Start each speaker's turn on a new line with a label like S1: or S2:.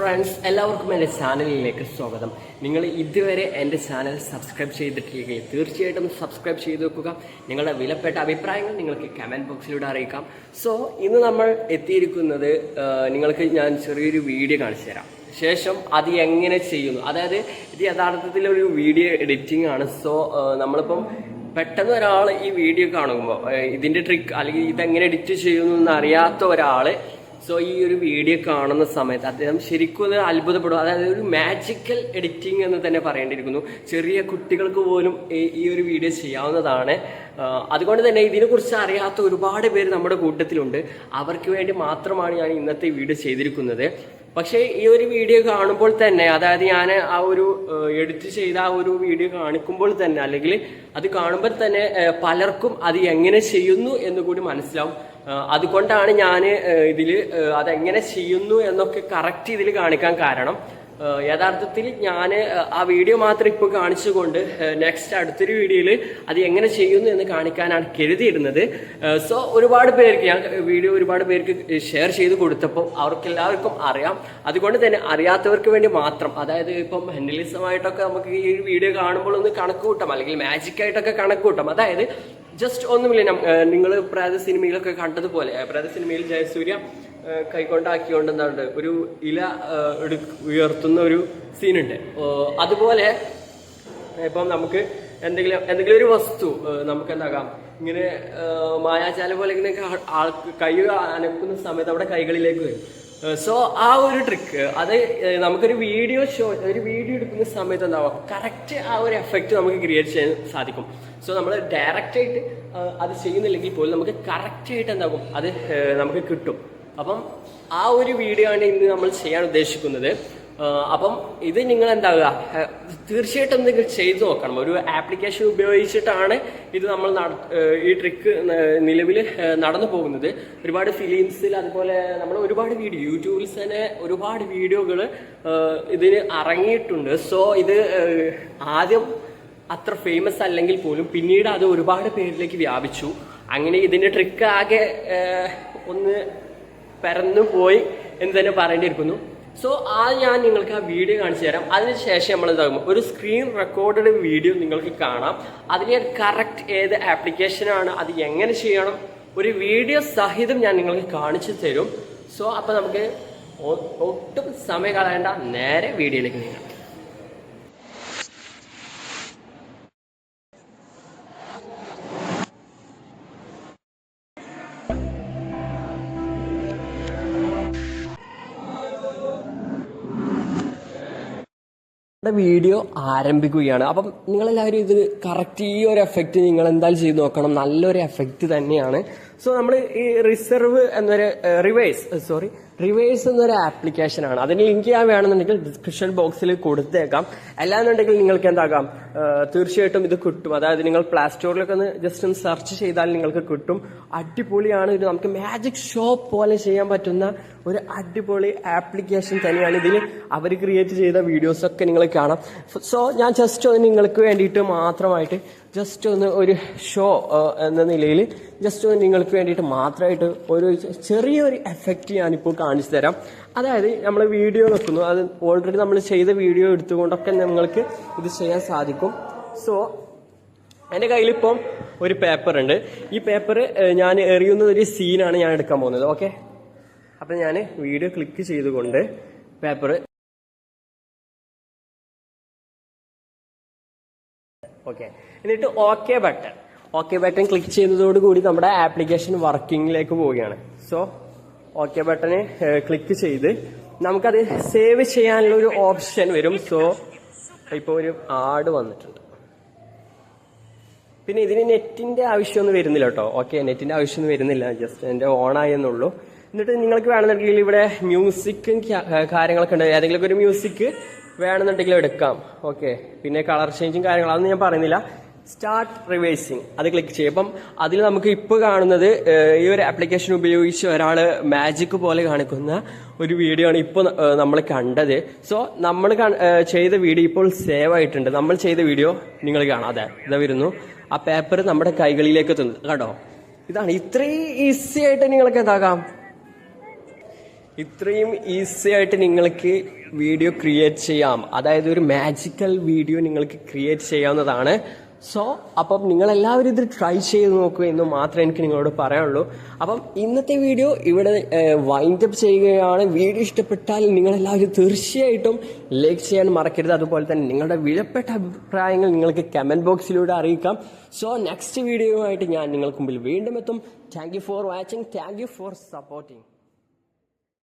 S1: Friends എല്ലാവർക്കും എന്റെ ചാനലിലേക്ക് സ്വാഗതം. നിങ്ങൾ ഇതുവരെ എന്റെ ചാനൽ സബ്സ്ക്രൈബ് ചെയ്തിട്ടില്ലെങ്കിൽ തീർച്ചയായിട്ടും സബ്സ്ക്രൈബ് ചെയ്ത് വെക്കുക. നിങ്ങളുടെ വിലപ്പെട്ട അഭിപ്രായങ്ങൾ നിങ്ങൾക്ക് കമന്റ് ബോക്സിലൂടെ അറിയിക്കാം. സോ ഇന്ന് നമ്മൾ എത്തിയിരിക്കുന്നത് നിങ്ങൾക്ക് ഞാൻ ചെറിയൊരു വീഡിയോ കാണിച്ചു തരാം. ശേഷം അത് എങ്ങനെ ചെയ്യുന്നു? അതായത് ഇത് യഥാർത്ഥത്തിൽ ഒരു വീഡിയോ എഡിറ്റിംഗ് ആണ്. സോ നമ്മളിപ്പം പെട്ടെന്ന് ഒരാൾ ഈ വീഡിയോ കാണുമ്പോൾ ഇതിന്റെ ട്രിക്ക് അല്ലെങ്കിൽ ഇതെങ്ങനെ എഡിറ്റ് ചെയ്യുന്നു എന്ന് അറിയാത്ത ഒരാൾ സോ ഈ ഒരു വീഡിയോ കാണുന്ന സമയത്ത് അദ്ദേഹം ശരിക്കും അത് അത്ഭുതപ്പെടും. അതായത് ഒരു മാജിക്കൽ എഡിറ്റിംഗ് എന്ന് തന്നെ പറയേണ്ടിയിരിക്കുന്നു. ചെറിയ കുട്ടികൾക്ക് പോലും ഈ ഒരു വീഡിയോ ചെയ്യാവുന്നതാണ്. അതുകൊണ്ട് തന്നെ ഇതിനെക്കുറിച്ച് അറിയാത്ത ഒരുപാട് പേര് നമ്മുടെ കൂട്ടത്തിലുണ്ട്. അവർക്ക് വേണ്ടി മാത്രമാണ് ഞാൻ ഇന്നത്തെ വീഡിയോ ചെയ്തിരിക്കുന്നത്. പക്ഷേ ഈ ഒരു വീഡിയോ കാണുമ്പോൾ തന്നെ അതായത് ഞാൻ ആ ഒരു എഡിറ്റ് ചെയ്ത ആ ഒരു വീഡിയോ കാണിക്കുമ്പോൾ തന്നെ അല്ലെങ്കിൽ അത് കാണുമ്പോൾ തന്നെ പലർക്കും അത് എങ്ങനെ ചെയ്യുന്നു എന്ന് കൂടി മനസ്സിലാവും. അതുകൊണ്ടാണ് ഞാൻ ഇതിൽ അതെങ്ങനെ ചെയ്യുന്നു എന്നൊക്കെ കറക്റ്റ് ഇതിൽ കാണിക്കാൻ കാരണം. യഥാർത്ഥത്തിൽ ഞാൻ ആ വീഡിയോ മാത്രം ഇപ്പോൾ കാണിച്ചുകൊണ്ട് നെക്സ്റ്റ് അടുത്തൊരു വീഡിയോയിൽ അത് എങ്ങനെ ചെയ്യുന്നു എന്ന് കാണിക്കാനാണ് കരുതിയിരുന്നത്. സോ ഒരുപാട് പേർക്ക് ഞാൻ വീഡിയോ ഒരുപാട് പേർക്ക് ഷെയർ ചെയ്ത് കൊടുത്തപ്പോൾ അവർക്ക് എല്ലാവർക്കും അറിയാം. അതുകൊണ്ട് തന്നെ അറിയാത്തവർക്ക് വേണ്ടി മാത്രം അതായത് ഇപ്പം ഹെൻഡലിസമായിട്ടൊക്കെ നമുക്ക് ഈ വീഡിയോ കാണുമ്പോൾ ഒന്ന് കണക്ക് കൂട്ടാം അല്ലെങ്കിൽ മാജിക്കായിട്ടൊക്കെ കണക്ക് കൂട്ടാം അതായത് ജസ്റ്റ് ഒന്നുമില്ല നിങ്ങൾ പ്രേത സിനിമയിലൊക്കെ കണ്ടതുപോലെ പ്രേത സിനിമയിൽ ജയസൂര്യ കൈകൊണ്ടാക്കിക്കൊണ്ട് എന്താണ് ഒരു ഇല എടു ഉയർത്തുന്ന ഒരു സീനുണ്ട്. അതുപോലെ ഇപ്പം നമുക്ക് എന്തെങ്കിലും എന്തെങ്കിലും ഒരു വസ്തു നമുക്ക് എന്താകാം? ഇങ്ങനെ മായാചാല പോലെ ഇങ്ങനെ ആൾ കൈ അനക്കുന്ന സമയത്ത് അവിടെ കൈകളിലേക്ക് വരും. സോ ആ ഒരു ട്രിക്ക് അത് നമുക്കൊരു വീഡിയോ ഷോ ഒരു വീഡിയോ എടുക്കുന്ന സമയത്ത് എന്താവാം? കറക്റ്റ് ആ ഒരു എഫക്റ്റ് നമുക്ക് ക്രിയേറ്റ് ചെയ്യാൻ സാധിക്കും. സോ നമ്മൾ ഡയറക്റ്റ് ആയിട്ട് അത് ചെയ്യുന്നില്ലെങ്കിൽ പോലും നമുക്ക് കറക്റ്റ് ആയിട്ട് എന്താകും? അത് നമുക്ക് കിട്ടും. അപ്പം ആ ഒരു വീഡിയോ ആണ് ഇന്ന് നമ്മൾ ചെയ്യാൻ ഉദ്ദേശിക്കുന്നത്. അപ്പം ഇത് നിങ്ങൾ എന്താകുക തീർച്ചയായിട്ടും നിങ്ങൾ ചെയ്തു നോക്കണം. ഒരു ആപ്ലിക്കേഷൻ ഉപയോഗിച്ചിട്ടാണ് ഇത് നമ്മൾ ഈ ട്രിക്ക് നിലവിൽ നടന്നു പോകുന്നത്. ഒരുപാട് ഫിലിംസിൽ അതുപോലെ നമ്മൾ ഒരുപാട് വീഡിയോ യൂട്യൂബിൽ തന്നെ ഒരുപാട് വീഡിയോകൾ ഇതിന് ഇറങ്ങിയിട്ടുണ്ട് സോ ഇത് ആദ്യം അത്ര ഫേമസ് അല്ലെങ്കിൽ പോലും പിന്നീട് അത് ഒരുപാട് പേരിലേക്ക് വ്യാപിച്ചു. അങ്ങനെ ഇതിന്റെ ട്രിക്ക് ആകെ ഒന്ന് പരന്നു പോയി എന്ന് തന്നെ പറയേണ്ടിയിരിക്കുന്നു. സോ ആ ഞാൻ നിങ്ങൾക്ക് ആ വീഡിയോ കാണിച്ചു തരാം. അതിനുശേഷം നമ്മൾ എന്താകും? ഒരു സ്ക്രീൻ റെക്കോർഡഡ് വീഡിയോ നിങ്ങൾക്ക് കാണാം. അതിന് കറക്റ്റ് ഏത് ആപ്ലിക്കേഷനാണ് അത് എങ്ങനെ ചെയ്യണം ഒരു വീഡിയോ സഹിതം ഞാൻ നിങ്ങൾക്ക് കാണിച്ചു തരും. സോ അപ്പോൾ നമുക്ക് ഒട്ടും സമയം കളയേണ്ട. നേരെ വീഡിയോയിലേക്ക് നീങ്ങാം. നമ്മുടെ വീഡിയോ ആരംഭിക്കുകയാണ്. അപ്പം നിങ്ങളെല്ലാവരും ഇത് കറക്റ്റ് ഈ ഒരു എഫക്റ്റ് നിങ്ങൾ എന്തായാലും ചെയ്ത് നോക്കണം. നല്ലൊരു എഫക്റ്റ് തന്നെയാണ്. സോ നമ്മൾ ഈ റിസർവ് എന്നൊരു റിവേഴ്സ് സോറി റിവേഴ്സ് എന്നൊരു ആപ്ലിക്കേഷൻ ആണ്. അതിന് ലിങ്ക് ചെയ്യാൻ വേണമെന്നുണ്ടെങ്കിൽ ഡിസ്ക്രിപ്ഷൻ ബോക്സിൽ കൊടുത്തേക്കാം. അല്ലാന്നുണ്ടെങ്കിൽ നിങ്ങൾക്ക് എന്താകാം? തീർച്ചയായിട്ടും ഇത് കിട്ടും. അതായത് നിങ്ങൾ പ്ലേ സ്റ്റോറിലൊക്കെ ഒന്ന് ജസ്റ്റ് ഒന്ന് സെർച്ച് ചെയ്താൽ നിങ്ങൾക്ക് കിട്ടും. അടിപൊളിയാണ് ഇത്. നമുക്ക് മാജിക് ഷോപ്പ് പോലെ ചെയ്യാൻ പറ്റുന്ന ഒരു അടിപൊളി ആപ്ലിക്കേഷൻ തന്നെയാണ് ഇതിൽ അവർ ക്രിയേറ്റ് ചെയ്ത വീഡിയോസ് ഒക്കെ നിങ്ങൾ കാണാം. സോ ഞാൻ ജസ്റ്റ് ഒന്ന് നിങ്ങൾക്ക് വേണ്ടിയിട്ട് മാത്രമായിട്ട് ജസ്റ്റ് ഒന്ന് ഒരു ഷോ എന്ന നിലയിൽ ജസ്റ്റ് ഒന്ന് നിങ്ങൾക്ക് വേണ്ടിയിട്ട് മാത്രമായിട്ട് ഒരു ചെറിയൊരു എഫക്റ്റ് ഞാനിപ്പോൾ കാണിച്ചു തരാം. അതായത് നമ്മൾ വീഡിയോ വെക്കുന്നു. അത് ഓൾറെഡി നമ്മൾ ചെയ്ത വീഡിയോ എടുത്തുകൊണ്ടൊക്കെ നിങ്ങൾക്ക് ഇത് ചെയ്യാൻ സാധിക്കും. സോ എന്റെ കയ്യിലിപ്പം ഒരു പേപ്പർ ഉണ്ട്. ഈ പേപ്പർ ഞാൻ എറിയുന്ന ഒരു സീനാണ് ഞാൻ എടുക്കാൻ പോകുന്നത്. ഓക്കെ അപ്പം ഞാൻ വീഡിയോ ക്ലിക്ക് ചെയ്തുകൊണ്ട് പേപ്പർ ഓക്കെ എന്നിട്ട് okay button okay button click ചെയ്തതോടുകൂടി നമ്മുടെ ആപ്ലിക്കേഷൻ വർക്കിംഗിലേക്ക് പോവുകയാണ്. സോ ഓക്കെ ബട്ടണ് ക്ലിക്ക് ചെയ്ത് നമുക്കത് സേവ് ചെയ്യാനുള്ള ഒരു ഓപ്ഷൻ വരും. സോ ഇപ്പോൾ ഒരു ആഡ് വന്നിട്ടുണ്ട്. പിന്നെ ഇതിന് നെറ്റിന്റെ ആവശ്യമൊന്നും വരുന്നില്ല കേട്ടോ. ഓക്കെ നെറ്റിന്റെ ആവശ്യമൊന്നും വരുന്നില്ല. ജസ്റ്റ് എന്റെ ഓൺ ആയെന്നുള്ളൂ എന്നിട്ട് നിങ്ങൾക്ക് വേണമെന്നുണ്ടെങ്കിൽ ഇവിടെ മ്യൂസിക്കും കാര്യങ്ങളൊക്കെ ഉണ്ട്. ഏതെങ്കിലും ഒരു മ്യൂസിക് വേണമെന്നുണ്ടെങ്കിൽ എടുക്കാം. ഓക്കെ പിന്നെ കളർ ചേഞ്ചും കാര്യങ്ങളും അതൊന്നും ഞാൻ പറയുന്നില്ല. സ്റ്റാർട്ട് റിവേഴ്സിങ് അത് ക്ലിക്ക് ചെയ്യും അപ്പം അതിൽ നമുക്ക് ഇപ്പോൾ കാണുന്നത് ഈ ഒരു ആപ്ലിക്കേഷൻ ഉപയോഗിച്ച് ഒരാൾ മാജിക് പോലെ കാണിക്കുന്ന ഒരു വീഡിയോ ആണ് ഇപ്പോൾ നമ്മൾ കണ്ടത്. സോ നമ്മൾ ചെയ്ത വീഡിയോ ഇപ്പോൾ സേവ് ആയിട്ടുണ്ട്. നമ്മൾ ചെയ്ത വീഡിയോ നിങ്ങൾ കാണാം. അതെ ഇതാ വരുന്നു. ആ പേപ്പർ നമ്മുടെ കൈകളിലേക്ക് എത്തുന്നു. കേട്ടോ ഇതാണ് ഇത്രയും ഈസി ആയിട്ട് നിങ്ങൾക്ക് എന്താകാം? ഇത്രയും ഈസി ആയിട്ട് നിങ്ങൾക്ക് വീഡിയോ ക്രിയേറ്റ് ചെയ്യാം. അതായത് ഒരു മാജിക്കൽ വീഡിയോ നിങ്ങൾക്ക് ക്രിയേറ്റ് ചെയ്യാവുന്നതാണ്. സോ അപ്പം നിങ്ങളെല്ലാവരും ഇത് ട്രൈ ചെയ്ത് നോക്കുക എന്ന് മാത്രമേ എനിക്ക് നിങ്ങളോട് പറയാനുള്ളൂ. അപ്പം ഇന്നത്തെ വീഡിയോ ഇവിടെ വൈൻഡ് അപ്പ് ചെയ്യുകയാണ്. വീഡിയോ ഇഷ്ടപ്പെട്ടാൽ നിങ്ങളെല്ലാവരും തീർച്ചയായിട്ടും ലൈക്ക് ചെയ്യാൻ മറക്കരുത്. അതുപോലെ തന്നെ നിങ്ങളുടെ വിലപ്പെട്ട അഭിപ്രായങ്ങൾ നിങ്ങൾക്ക് കമന്റ് ബോക്സിലൂടെ അറിയിക്കാം. സോ നെക്സ്റ്റ് ആയിട്ട് ഞാൻ നിങ്ങൾക്ക് മുമ്പിൽ വീണ്ടും എത്തും. Thank you for watching thank you for supporting